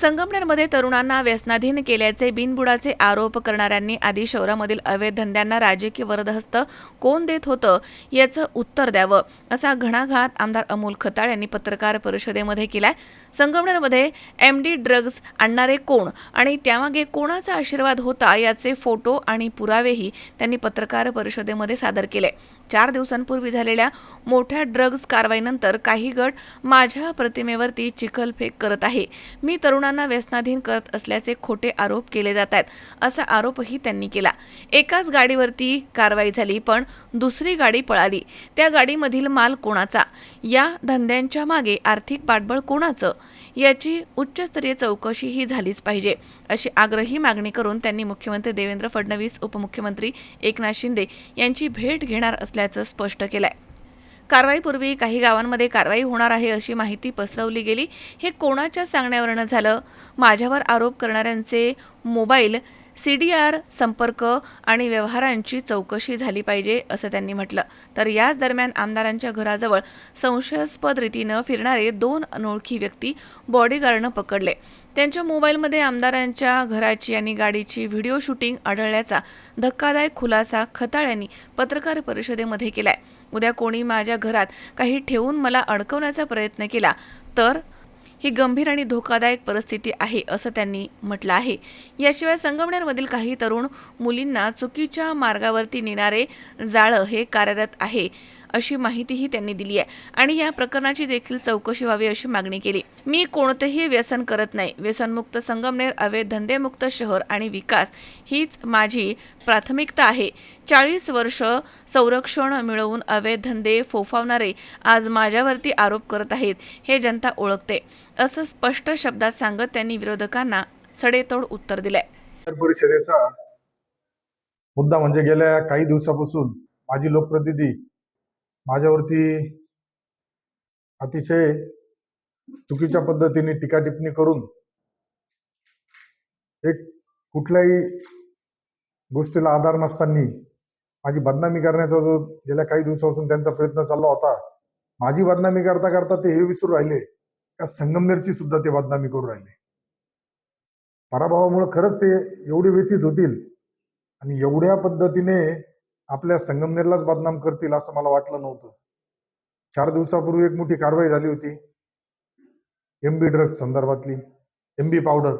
संगमनेरमध्ये तरुणांना व्यसनाधीन केल्याचे बिनबुडाचे आरोप करणाऱ्यांनी आधी शहरामधील अवैध धंद्यांना राजकीय वरदहस्त कोण देत होतं याचं उत्तर द्यावं असा घणाघात आमदार अमोल खताळ यांनी पत्रकार परिषदेमध्ये केलाय. संगमनेरमध्ये एम डी ड्रग्ज आणणारे कोण आणि त्यामागे कोणाचा आशीर्वाद होता याचे फोटो आणि पुरावेही त्यांनी पत्रकार परिषदेमध्ये सादर केले. चार दिवसांपूर्वी झालेल्या मोठ्या ड्रग्ज कारवाईनंतर काही गट माझ्या प्रतिमेवरती चिखलफेक करत आहे. मी तरुणांना व्यसनाधीन करत असल्याचे खोटे आरोप केले जात आहेत असा आरोपही त्यांनी केला. एकाच गाडीवरती कारवाई झाली पण दुसरी गाडी पळाली. त्या गाडीमधील माल कोणाचा? या धंद्यांच्या मागे आर्थिक पाठबळ कोणाचं? याची उच्चस्तरीय चौकशी ही झालीच पाहिजे अशी आग्रही मागणी करून त्यांनी मुख्यमंत्री देवेंद्र फडणवीस उपमुख्यमंत्री एकनाथ शिंदे यांची भेट घेणार असल्याचं स्पष्ट केलंय. कारवाईपूर्वी काही गावांमध्ये कारवाई होणार आहे अशी माहिती पसरवली गेली. हे कोणाच्या सांगण्यावरनं झालं? माझ्यावर आरोप करणाऱ्यांचे मोबाईल सी डी आर संपर्क आणि व्यवहारांची चौकशी झाली पाहिजे असं त्यांनी म्हटलं. तर याच दरम्यान आमदारांच्या घराजवळ संशयास्पद रीतीनं फिरणारे दोन अनोळखी व्यक्ती बॉडीगार्डनं पकडले. त्यांच्या मोबाईलमध्ये आमदारांच्या घराची आणि गाडीची व्हिडिओ शूटिंग आढळल्याचा धक्कादायक खुलासा खताळ यांनी पत्रकार परिषदेमध्ये केलाय. उद्या कोणी माझ्या घरात काही ठेवून मला अडकवण्याचा प्रयत्न केला तर ही गंभीर आणि धोकादायक परिस्थिती आहे असं त्यांनी म्हटलं आहे. याशिवाय संगमनेरमधील काही तरुण मुलींना चुकीच्या मार्गावरती नेणारे जाळं हे कार्यरत आहे. अशी माहितीही त्यांनी दिली आहे. आणि या प्रकरणाची देखील चौकशी व्हावी अशी मागणी केली. मी कोणतेही व्यसन करत नाही. व्यसनमुक्त संगमनेर अवैध धंदेमुक्त शहर आणि विकास हीच माझी प्राथमिकता आहे. चाळीस वर्ष संरक्षण मिळवून अवैध धंदे फोफावणारे आज माझ्यावरती आरोप करत आहेत हे जनता ओळखते. असं स्पष्ट शब्दात सांगत त्यांनी विरोधकांना सडेतोड उत्तर दिलंय. परिषदेचा मुद्दा म्हणजे गेल्या काही दिवसापासून माझी लोकप्रतिनिधी माझ्यावरती अतिशय चुकीच्या पद्धतीने टीका टिप्पणी करून एक कुठल्याही गोष्टीला आधार नसताना माझी बदनामी करण्याचा जो गेल्या काही दिवसापासून त्यांचा प्रयत्न चालला होता माझी बदनामी करता करता ते हे विसरू राहिले का संगमनेरची सुद्धा ते बदनामी करू राहिले. पराभवामुळे खरंच ते एवढे व्यथित होतील आणि एवढ्या पद्धतीने आपल्या संगमनेरलाच बदनाम करतील असं मला वाटलं नव्हतं. चार दिवसापूर्वी एक मोठी कारवाई झाली होती. एमबी ड्रग्स ड्रग्ज संदर्भातली. एमबी पावडर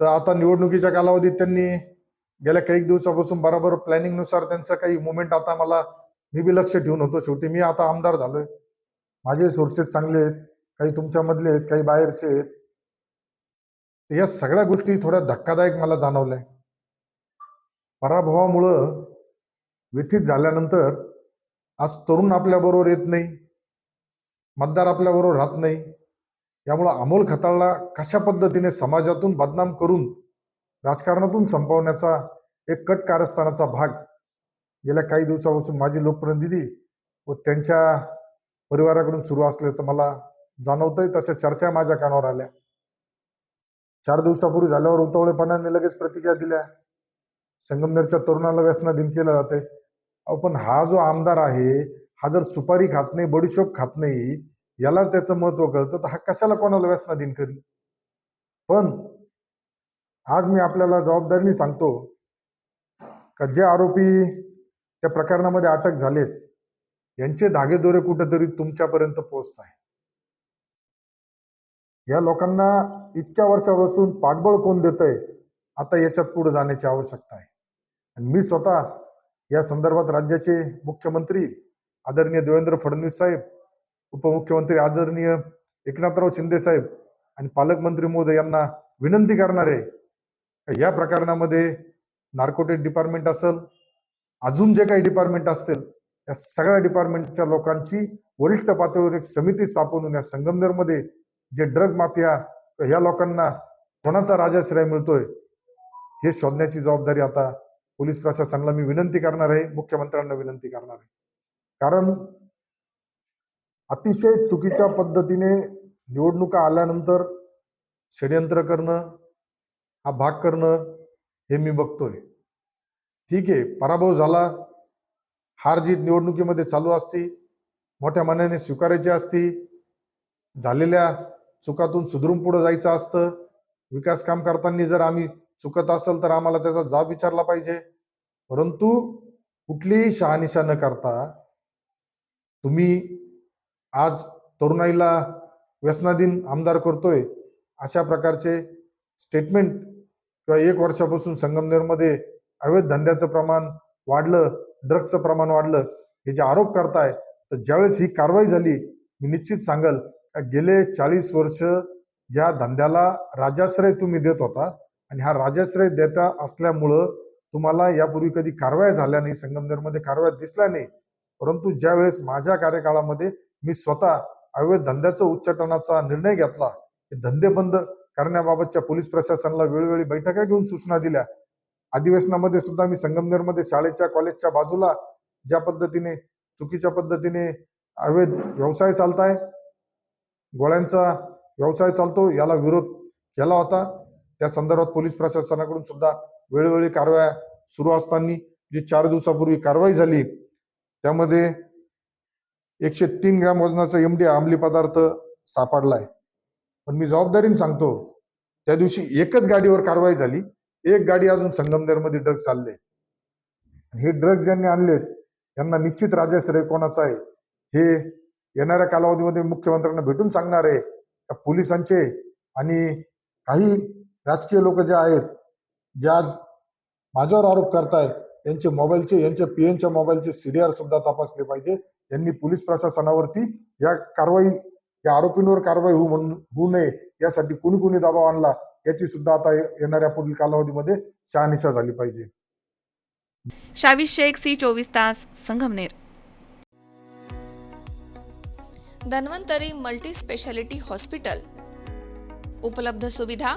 तर आता निवडणुकीच्या कालावधीत त्यांनी गेल्या काही दिवसापासून बरोबर प्लॅनिंगनुसार त्यांचं काही मुवमेंट आता मला मी बी लक्ष ठेवून होतो. शेवटी मी आता आमदार झालोय. माझे सोर्सेस चांगले आहेत काही तुमच्यामधले आहेत काही बाहेरचे आहेत. या सगळ्या गोष्टी थोड्या धक्कादायक मला जाणवल्या. पराभवामुळं व्यथित झाल्यानंतर आज तरुण आपल्याबरोबर येत नाही मतदार आपल्याबरोबर राहत नाही. यामुळं अमोल खताळला कशा पद्धतीने समाजातून बदनाम करून राजकारणातून संपवण्याचा एक कट कारस्थानाचा भाग गेल्या काही दिवसापासून माझे लोकप्रतिनिधी व त्यांच्या परिवाराकडून सुरू असल्याचं मला जाणवतंय तशा चर्चा माझ्या कानावर आल्या. चार दिवसापूर्वी झाल्यावर उतावळेपणाने लगेच प्रतिक्रिया दिल्या. संगमनेरच्या तरुणाला व्यसनाधीन केलं जाते अहो पण हा जो आमदार आहे हा जर सुपारी खात नाही बडीशोप खात नाही याला त्याचं महत्त्व कळतं तर हा कशाला कोणाला व्यसनाधीन करील पण आज मी आपल्याला जबाबदारीने सांगतो का जे आरोपी त्या प्रकरणामध्ये अटक झालेत यांचे धागेदोरे कुठेतरी तुमच्यापर्यंत पोहोचत आहे या लोकांना इतक्या वर्षापासून पाठबळ कोण देतंय? आता याच्यात पुढे जाण्याची आवश्यकता आहे. आणि मी स्वतः या संदर्भात राज्याचे मुख्यमंत्री आदरणीय देवेंद्र फडणवीस साहेब उपमुख्यमंत्री आदरणीय एकनाथराव शिंदे साहेब आणि पालकमंत्री महोदय यांना विनंती करणार आहे या प्रकरणामध्ये नार्कोटिक डिपार्टमेंट असेल अजून जे काही डिपार्टमेंट असतील या सगळ्या डिपार्टमेंटच्या लोकांची वरिष्ठ पातळीवर एक समिती स्थापन या संगमनेरमध्ये जे ड्रग माफिया या लोकांना कोणाचा राजाश्रय मिळतोय हे शोधण्याची जबाबदारी आता पोलीस प्रशासनाला मी विनंती करणार आहे मुख्यमंत्र्यांना विनंती करणार आहे. कारण अतिशय चुकीच्या पद्धतीने निवडणुका आल्यानंतर षडयंत्र करणं हा भाग करणं हे मी बघतोय. ठीक आहे पराभव झाला हार जीत निवडणुकीमध्ये चालू असती मोठ्या मनाने स्वीकारायची असती झालेल्या चुकातून सुधरून पुढे जायचं असतं विकास काम करताना जर आम्ही चुकत असेल तर आम्हाला त्याचा जाब विचारला पाहिजे. परंतु कुठलीही शहानिशा न करता तुम्ही आज तरुणाईला व्यसनाधीन आमदार करतोय अशा प्रकारचे स्टेटमेंट किंवा एक वर्षापासून संगमनेरमध्ये अवैध धंद्याचं प्रमाण वाढलं ड्रग्सचं प्रमाण वाढलं हे जे आरोप करताय तर ज्यावेळेस ही कारवाई झाली मी निश्चित सांगल का गेले चाळीस वर्ष या धंद्याला राजाश्रय तुम्ही देत होता आणि हा राजाश्रय देता असल्यामुळं तुम्हाला यापूर्वी कधी कारवाया झाल्या नाही संगमनेरमध्ये कारवाया दिसल्या नाही. परंतु ज्यावेळेस माझ्या कार्यकाळामध्ये मी स्वतः अवैध धंद्याचं उच्चाटनाचा निर्णय घेतला हे धंदे बंद करण्याबाबतच्या पोलीस प्रशासनाला वेळोवेळी बैठका घेऊन सूचना दिल्या. अधिवेशनामध्ये सुद्धा मी संगमनेरमध्ये शाळेच्या कॉलेजच्या बाजूला ज्या पद्धतीने चुकीच्या पद्धतीने अवैध व्यवसाय चालताय गोळ्यांचा व्यवसाय चालतो याला विरोध केला होता. त्या संदर्भात पोलीस प्रशासनाकडून सुद्धा वेळोवेळी कारवाया सुरू असताना जी चार दिवसापूर्वी कारवाई झाली त्यामध्ये एकशे तीन ग्रॅम वजनाचा एमडी अंमली पदार्थ सापडलाय. पण मी जबाबदारीने सांगतो त्या दिवशी एकच गाडीवर कारवाई झाली एक गाडी अजून संगमनेरमध्ये ड्रग्ज चालले हे ड्रग्ज ज्यांनी आणलेत यांना निश्चित राजाश्रय कोणाचा आहे हे येणाऱ्या कालावधीमध्ये मुख्यमंत्र्यांना भेटून सांगणार आहे पोलिसांचे आणि काही राजकीय लोक जे आहेत जे आज माझ्यावर आरोप करताय यांचे मोबाईलचे यांच्या पीएनच्या मोबाईलचे सीडीआर सुद्धा तपासले पाहिजे. यांनी पोलीस प्रशासनावरती या कारवाई या आरोपींवर कारवाई होऊ म्हणून होऊ नये यासाठी कुणी कुणी दबाव आणला याची सुद्धा आता येणाऱ्या पुढील कालावधीमध्ये शहानिशा झाली पाहिजे. शावीस शेख सी चोवीस तास Sangamner. Dhanvantari multi speciality hospital. उपलब्ध सुविधा